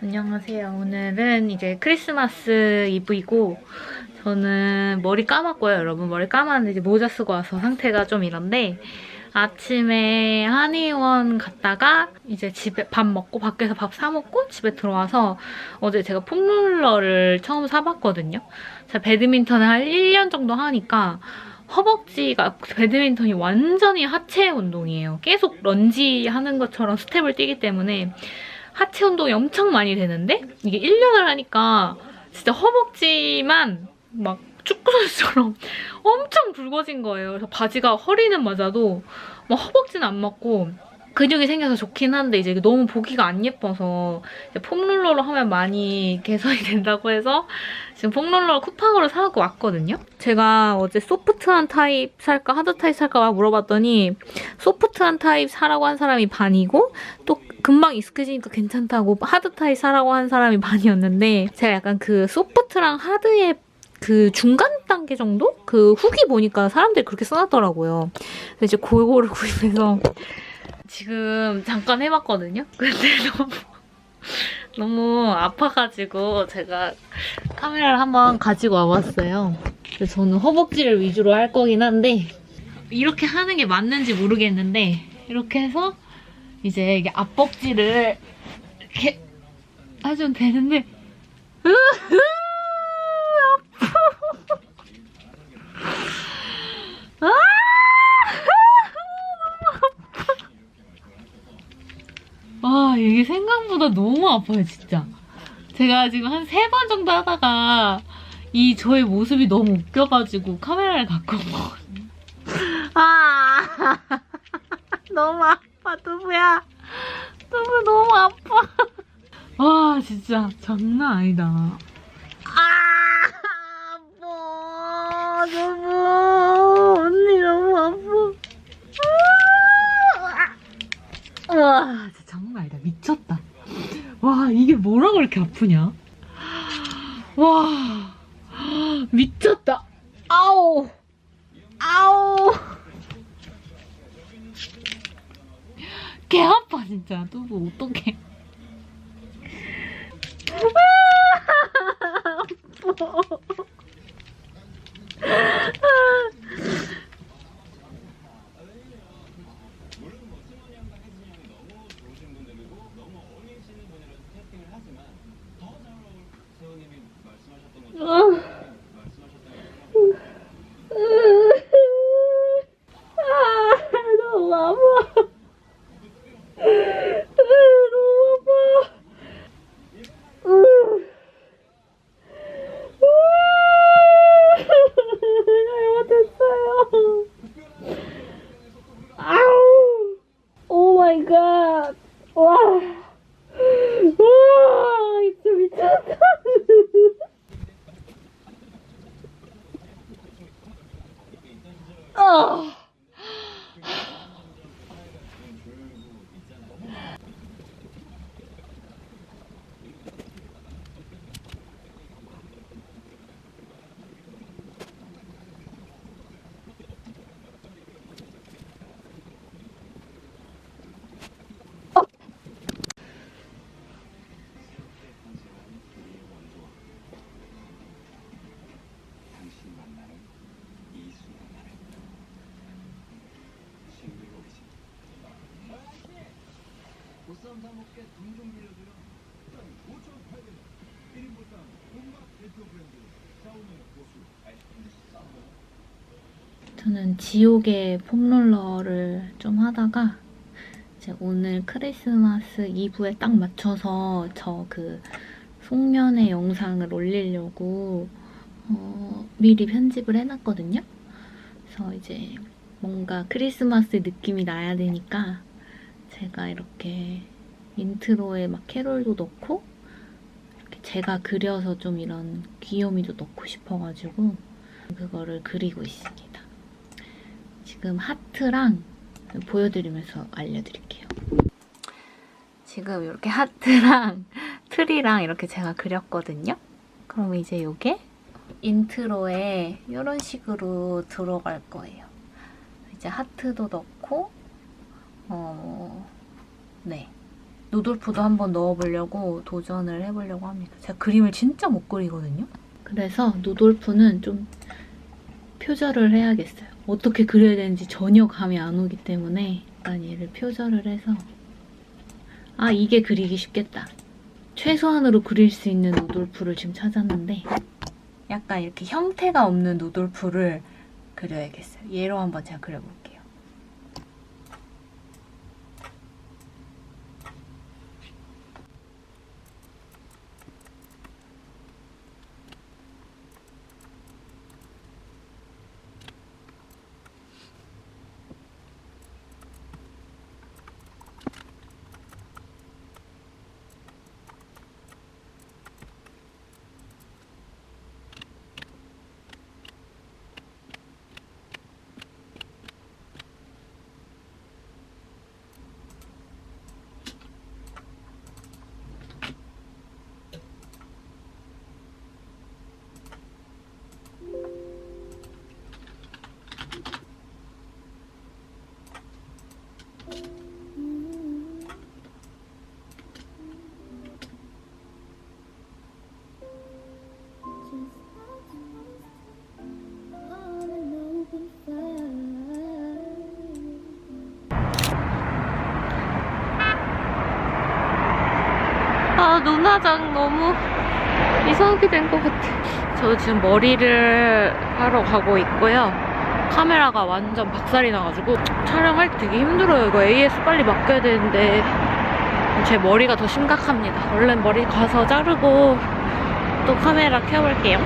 안녕하세요. 오늘은 이제 크리스마스 이브이고 저는 머리 감았고요, 여러분. 머리 감았는데 이제 모자 쓰고 와서 상태가 좀 이런데 아침에 한의원 갔다가 이제 집에 밥 먹고 밖에서 밥 사 먹고 집에 들어와서 어제 제가 폼롤러를 처음 사봤거든요. 제가 배드민턴을 한 1년 정도 하니까 허벅지가 배드민턴이 완전히 하체 운동이에요. 계속 런지 하는 것처럼 스텝을 뛰기 때문에 하체 운동이 엄청 많이 되는데 이게 1년을 하니까 진짜 허벅지만 막 축구 선수처럼 엄청 굵어진 거예요. 그래서 바지가 허리는 맞아도 막 허벅지는 안 맞고 근육이 생겨서 좋긴 한데 이제 너무 보기가 안 예뻐서 폼롤러로 하면 많이 개선이 된다고 해서 지금 폼롤러 쿠팡으로 사고 왔거든요. 제가 어제 소프트한 타입 살까 하드 타입 살까 막 물어봤더니 소프트한 타입 사라고 한 사람이 반이고 또 금방 익숙해지니까 괜찮다고 하드 타입 사라고 한 사람이 반이었는데 제가 약간 그 소프트랑 하드의 그 중간 단계 정도? 그 후기 보니까 사람들이 그렇게 써놨더라고요. 그래서 이제 그거를 구입해서 지금 잠깐 해봤거든요. 근데 너무 너무 아파가지고 제가 카메라를 한번 가지고 와봤어요. 그래서 저는 허벅지를 위주로 할 거긴 한데 이렇게 하는 게 맞는지 모르겠는데 이렇게 해서 이제 이게 앞벅지를 이렇게 하시면 되는데 으흐 아파 아 와 이게 생각보다 너무 아파요 진짜. 제가 지금 한 세 번 정도 하다가 이 저의 모습이 너무 웃겨가지고 카메라를 갖고 온 거거든요. 아. 너무 아파 두부야. 두부 너무 아파. 와 진짜 장난 아니다. 아 아파 두부. 언니 너무 아파. 아! 와 진짜 장난 아니다 미쳤다. 와 이게 뭐라고 이렇게 아프냐? 와 미쳤다. 아우 아우 개 아파 진짜. 두부 어떡해. 아, 嗯。 보쌈 사 먹게 돈 좀 빌려줘요. 5,800원. 1인 보쌈 본맛 대표 브랜드 샤오미 고수 아이스크림 싸 저는 지옥의 폼롤러를 좀 하다가 이제 오늘 크리스마스 이브에 딱 맞춰서 저 그 송년회 영상을 올리려고 어, 미리 편집을 해놨거든요. 그래서 이제 뭔가 크리스마스 느낌이 나야 되니까 제가 이렇게 인트로에 막 캐롤도 넣고 이렇게 제가 그려서 좀 이런 귀요미도 넣고 싶어가지고 그거를 그리고 있습니다. 지금 하트랑 보여드리면서 알려드릴게요. 지금 이렇게 하트랑 트리랑 이렇게 제가 그렸거든요. 그럼 이제 이게 인트로에 이런 식으로 들어갈 거예요. 이제 하트도 넣고 어, 네. 누돌프도 한번 넣어보려고 도전을 해보려고 합니다. 제가 그림을 진짜 못 그리거든요. 그래서 누돌프는 좀 표절을 해야겠어요. 어떻게 그려야 되는지 전혀 감이 안 오기 때문에 일단 얘를 표절을 해서 아 이게 그리기 쉽겠다. 최소한으로 그릴 수 있는 누돌프를 지금 찾았는데 약간 이렇게 형태가 없는 누돌프를 그려야겠어요. 얘로 한번 제가 그려볼게요. 아, 눈화장 너무 이상하게 된 것 같아. 저 지금 머리를 하러 가고 있고요. 카메라가 완전 박살이 나가지고 촬영할 때 되게 힘들어요. 이거 AS 빨리 맡겨야 되는데 제 머리가 더 심각합니다. 얼른 머리 가서 자르고 또 카메라 켜볼게요.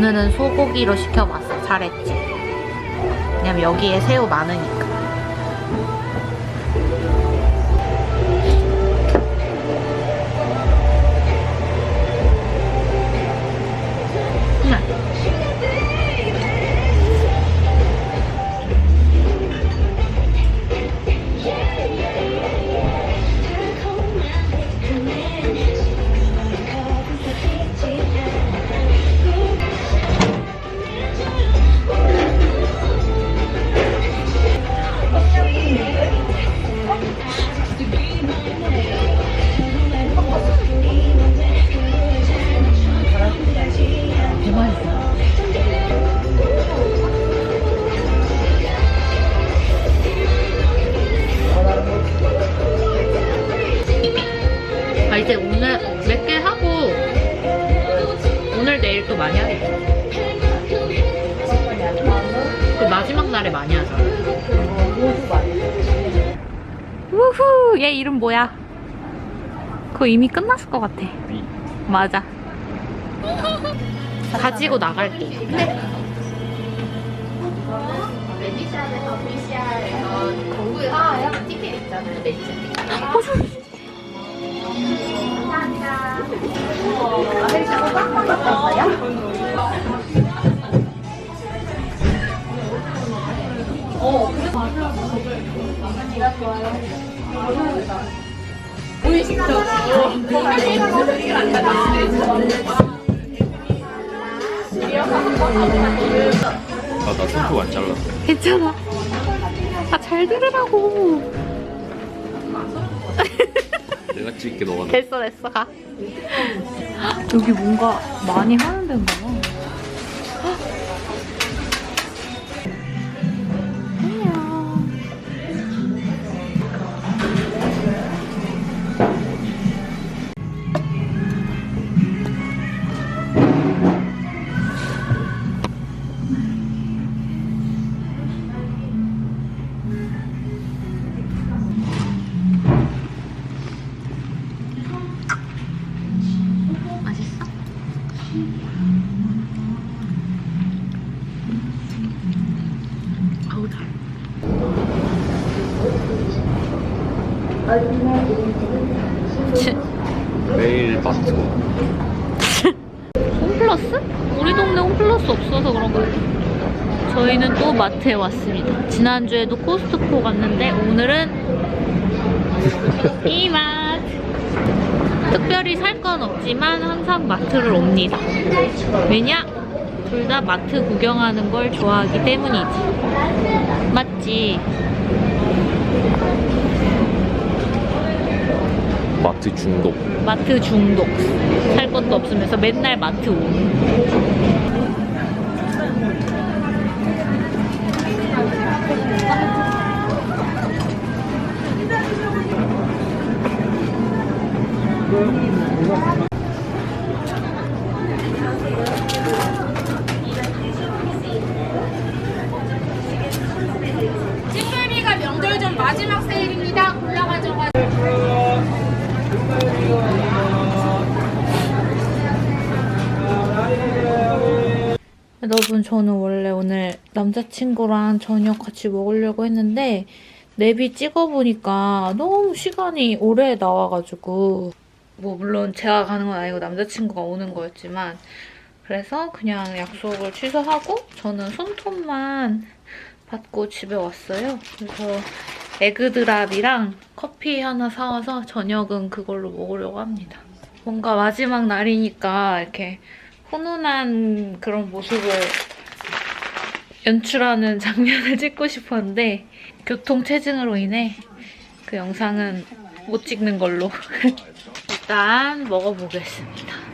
오늘은 소고기로 시켜봤어. 잘했지? 왜냐면 여기에 새우 많으니까. 얘 이름 뭐야? 그거 이미 끝났을 것 같아. 맞아. 가지고 나갈게. 아, 나 손톱 안 잘랐어. 괜찮아. 아, 잘 들으라고. 내가 찍게 너가 나. 됐어, 됐어, 가. 여기 뭔가 많이 하는 데인가 봐. 매일 마트. 홈플러스? 우리 동네 홈플러스 없어서 그런 거예요. 저희는 또 마트에 왔습니다. 지난주에도 코스트코 갔는데 오늘은 이마트. 특별히 살 건 없지만 항상 마트를 옵니다. 왜냐? 둘 다 마트 구경하는 걸 좋아하기 때문이지. 맞지? 마트 중독. 마트 중독. 살 것도 없으면서 맨날 마트 명절 전 마지막 여러분 저는 원래 오늘 남자친구랑 저녁 같이 먹으려고 했는데 내비 찍어보니까 너무 시간이 오래 나와가지고 뭐 물론 제가 가는 건 아니고 남자친구가 오는 거였지만 그래서 그냥 약속을 취소하고 저는 손톱만 받고 집에 왔어요. 그래서 에그드랍이랑 커피 하나 사와서 저녁은 그걸로 먹으려고 합니다. 뭔가 마지막 날이니까 이렇게 훈훈한 그런 모습을 연출하는 장면을 찍고 싶었는데 교통 체증으로 인해 그 영상은 못 찍는 걸로 일단 먹어보겠습니다.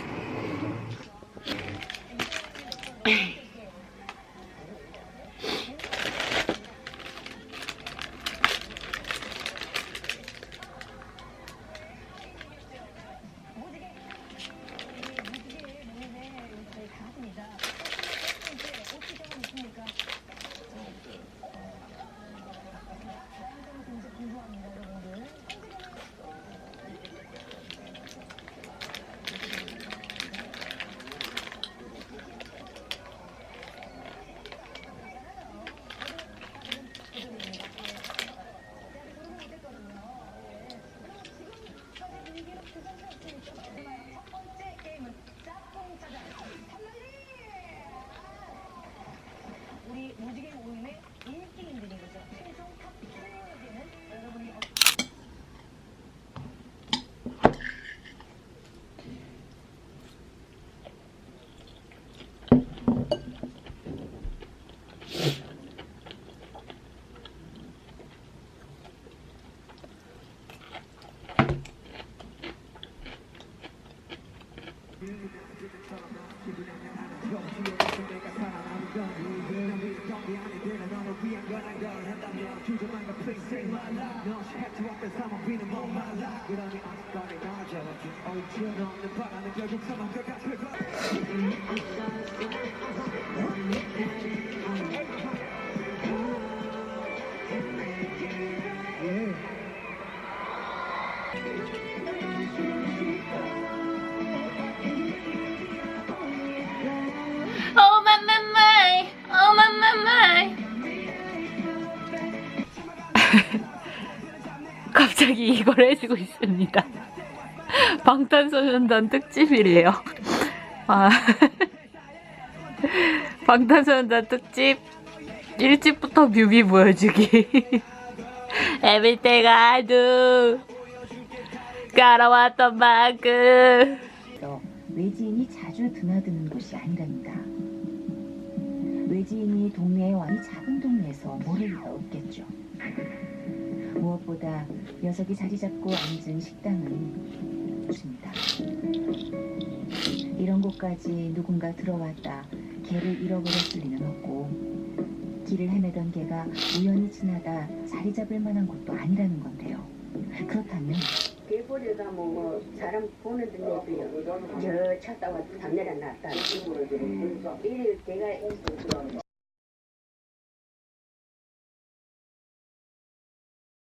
Oh oh. 갑자기 이걸 해주고 있습니다. 방탄소년단 특집이래요. 아. 방탄소년단 특집 1집부터 뮤비 보여주기. Everything I do. 깔아왔던 만큼. 서 외지인이 자주 드나드는 곳이 아니랍니다. 외지인이 동네에 와 이 작은 동네에서 모를 리가 없겠죠. 무엇보다 녀석이 자리 잡고 앉은 식당은 좋습니다. 이런 곳까지 누군가 들어왔다 개를 잃어버렸을 리는 없고 길을 헤매던 개가 우연히 지나다 자리 잡을 만한 곳도 아니라는 건데요. 그렇다면 길거리에다 뭐, 뭐 사람 보는 데 내비요. 저 찾다가 담내려 놨다. 이리 내가